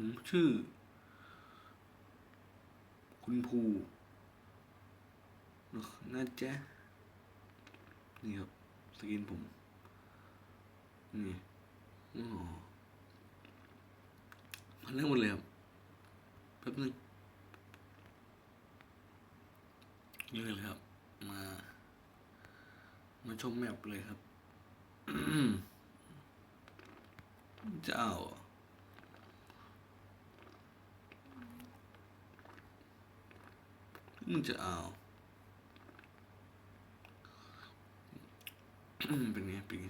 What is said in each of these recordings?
ผมชื่อ คุณภูน่าจะนี่ครับ สกินผม นี่อ๋อมันเริ่มหมดเลยครับแป๊บนึงนี่เลยครับ มา มาชมแมปเลยครับจะเอาเหรอ มึงจะเอา เป็นไง เป็นไง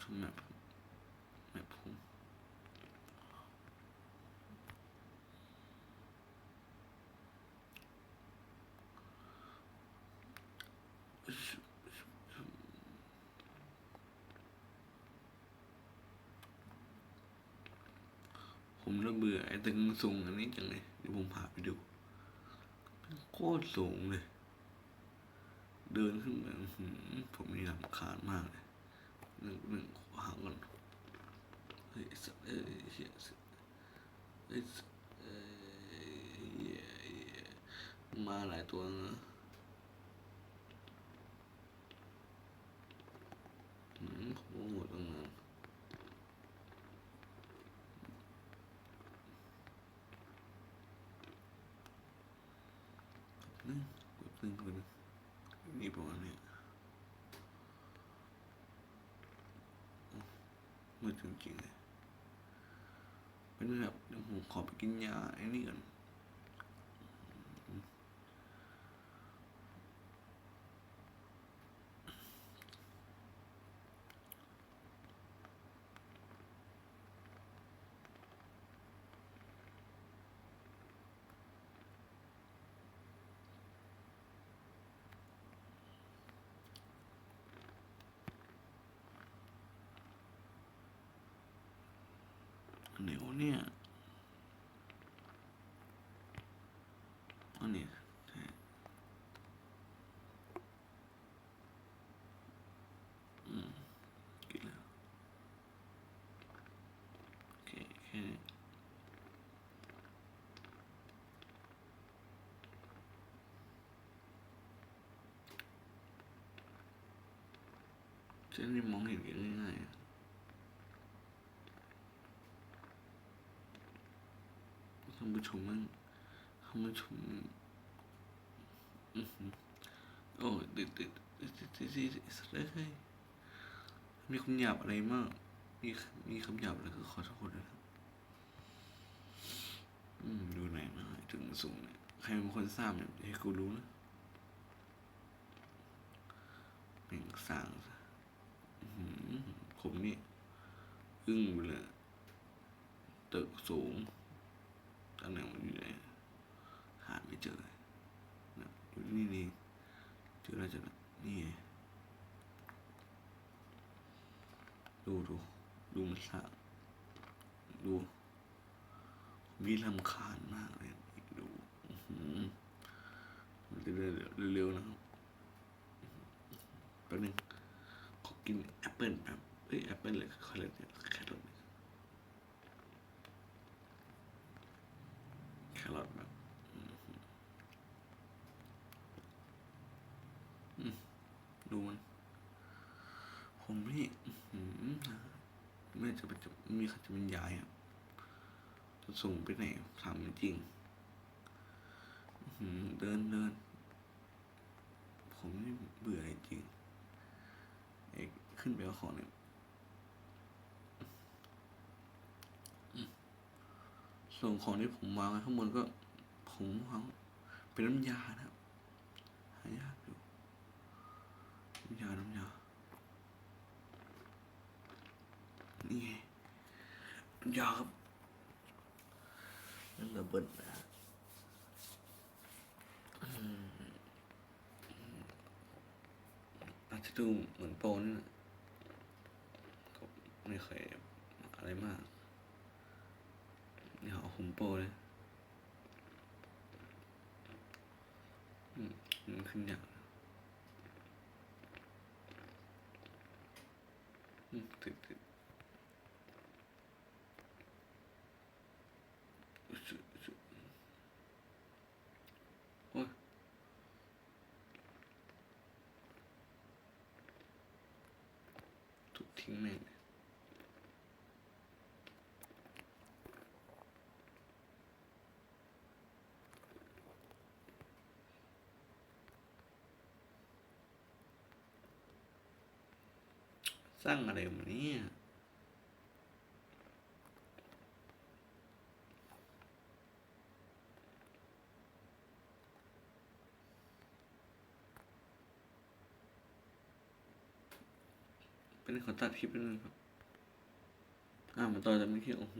ชมแบบแมปผม ผมระเบื่อไอ้ตึงสูงอันนี้จังเลยเดี๋ยวผมพาไปดู โคตรสูงเลย เดินขึ้นมาผมนี่รำคาญมากเลยหนึ่งหนึ่งขวาก่อนเฮ้ยสัสเอ้ยเหี้ยสัสเอ้ยเฮ้ยเฮ้ยมาหลายตัวนะอืมผมโหดตั้งนานนึงกดนึงกดนึง นี่ประมาณนี้มืดจริงๆเลยเป็นแบบเดี๋ยวผมขอไปกินยาไอ้นี่ก่อนไหนวะเนี่ย อันนี้ใช่อืมกินแล้วโอเคแค่นี้ จะได้มองเห็นกันง่ายๆท่านผู้ชมมั่งท่านผู้ชมอื้อหือโอ้เด็ดเด็ดเด็ดเด็ดเด็ดเลยมีคำหยาบอะไรมาก มีมีคำหยาบอะไรก็ขอโทษด้วยครับอืมดูไหนมาถึงสูงเนี่ยใครเป็นคนสร้างเนี่ยให้กูรู้นะแม่งสร้างซะ ผมนี่อึ้งไปเลยตึกสูงตำแหน่งมันอยู่ไหนหาไม่เจอเลยนะอยู่นี่นี่เจอแล้วจอแล้วนี่ดูดูดูมันสร้างดูมีลำคาญมากเลยดูอื้อหือมันจะเร็วเร็วๆนะครับนึงขอ กินแอปเปิลแป๊บเอ้ยแอปเปิลเลยคอเลสเนี่ยแครอทเนี่ยแครอทแบบอืมอืมดูมัน ผมนี่ไม่จะเป็นจะมีใครจะเป็นยายอะจะส่งไปไหนถามจริงเดินเดินผมนี่เบื่อจริง ขึ้นไปเอาของเนี่ยส่งของที่ผมวางไว้ข้างบนก็ผมวางเป็นน้ำยานะครับหายากอยู่น้ำยาน้ำยานี่ไงน้ำยาครับนั่นระเบิดนะอืมอาจจะดูเหมือนโปรนี่นะก็ ไม่เคยอะไรมากนี่เอาคุมโปเลยมันขึ้นอย่างติกถูก สร้างอะไรมาเนี่ยเป็นขอตัดคลิปนิดนึงครับ อ่ามาต่อจากเมื่อกี้โอ้โห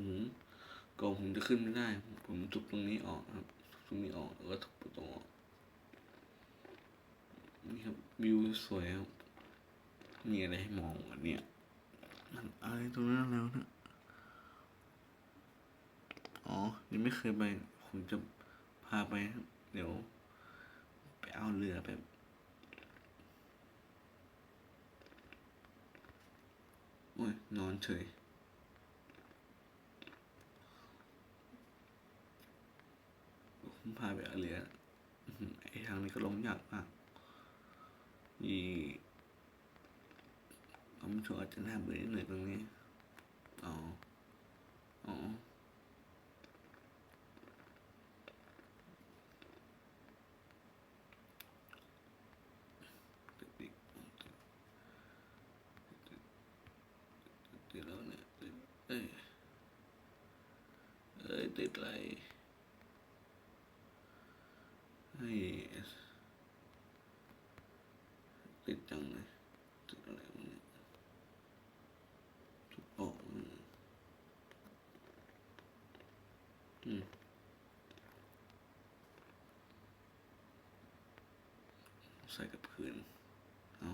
กอนผมจะขึ้นไม่ได้ ผมทุบตรงนี้ออกครับทุบตรงนี้ออกแล้วก็ทุบประตูออก นี่ครับวิวสวยครับ มีอะไรให้มองอันเนี้ยมันอะไรตรงนั้นแล้วนะอ๋อ ยังไม่เคยไป ผมจะพาไป เดี๋ยว ไปเอาเรือแบบโอ้ย นอนเฉยผมพาไปเอาเรืออื้อหือไอ้ทางนี้ก็ลงยากมากอี ผมชัวร์จะน่าเบื่อนิดหน่อยตรงนี้อ๋ออ๋อติดติดแล้วเนี่ยติดเอ้ยเอ้ยติดอะไรเฮ้ยติดจังเลยติดอะไรวะเนี่ยทุกออกอืมอืม ใส่กับพื้นเอา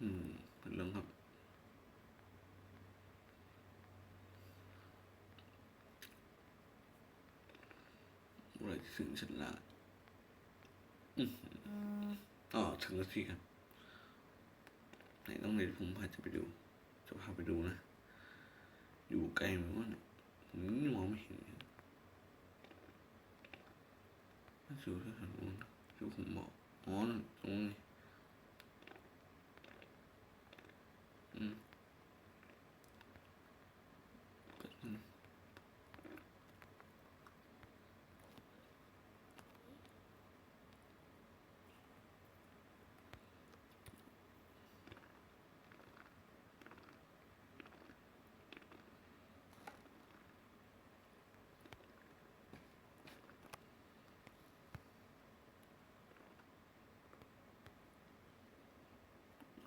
อืมเป็นเรื่องครับเมื่อไรถึงฉันละอืมอ๋อถึงแล้วสิครับ เดี๋ยวผมพาจะไปดู จะพาไปดูนะ อยู่ไกลไหมวะเนี่ยผมมองไม่เห็นเลยน่าจะอยู่แถวนู้นที่ผมบอกอ๋อตรงนี้อืมแป๊บนึง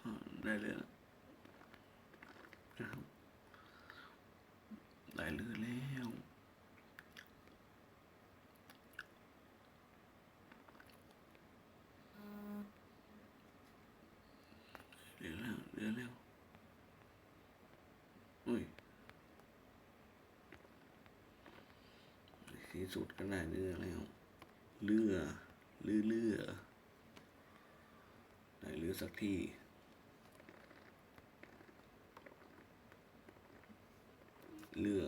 อ่า ได้เลยละนะครับได้เลยแล้วเรือแล้วเรือแล้วอุ้ยที่สุดก็ได้เรือแล้วเรือเรือเรือได้เรือสักที่ เรือ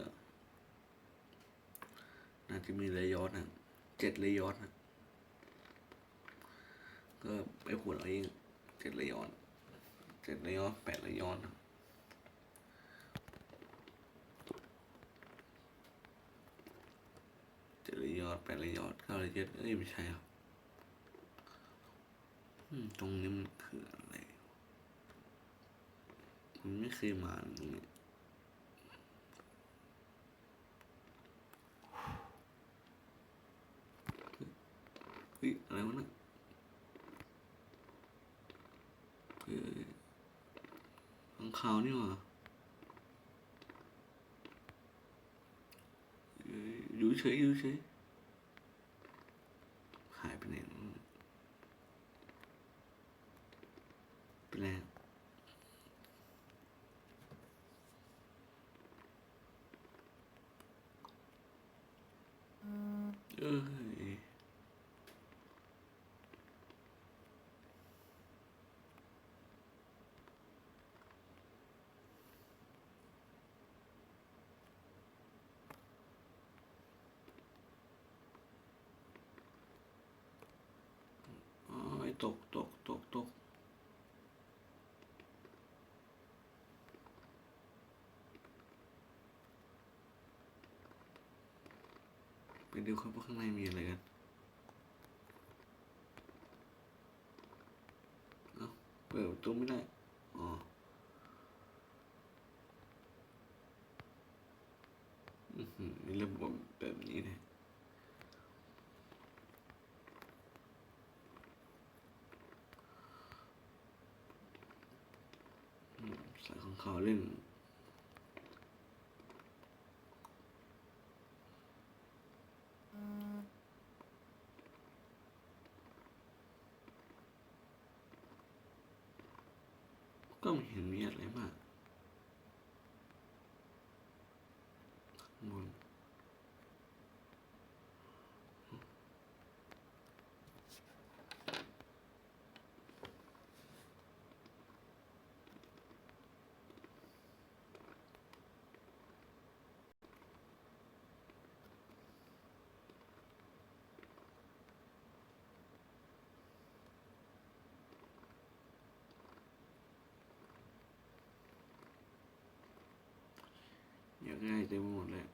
น่าจะมีเรือยอทนะเจ็ดเรือยอทนะก็ไปขวนเอาเองเจ็ดเรือยอทเจ็ดเรือยอทแปดเรือยอทนะเจ็ดเรือยอทแปดเรือยอทเก้าเรือยอทเอ้ยไม่ใช่ครับตรงนี้มันคืออะไรผมไม่เคยมาตรงนี้ เฮ้ยอะไรวะเนี่ยเฮ้ย ของเขานี่หว่าอยู่เฉยอยู่เฉยหายไปไหนวะไปแล้วเอ้ย ตกตกตกตกไปดูครับว่าข้างในมีอะไรกันเอาเปิดประตูไม่ได้ อ๋อ อือหือมีระบบแบบนี้เลยอืมใส่ ขอเขาเล่นก็ไม่เห็นมีอะไรมากบน ง่ายเต็มหมดเลย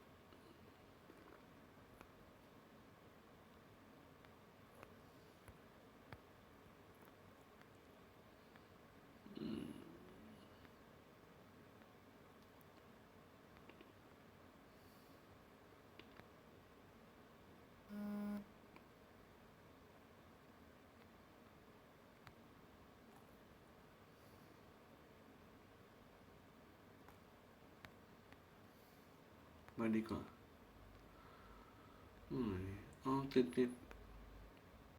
มาดีกว่าอืมอ๋อติดติด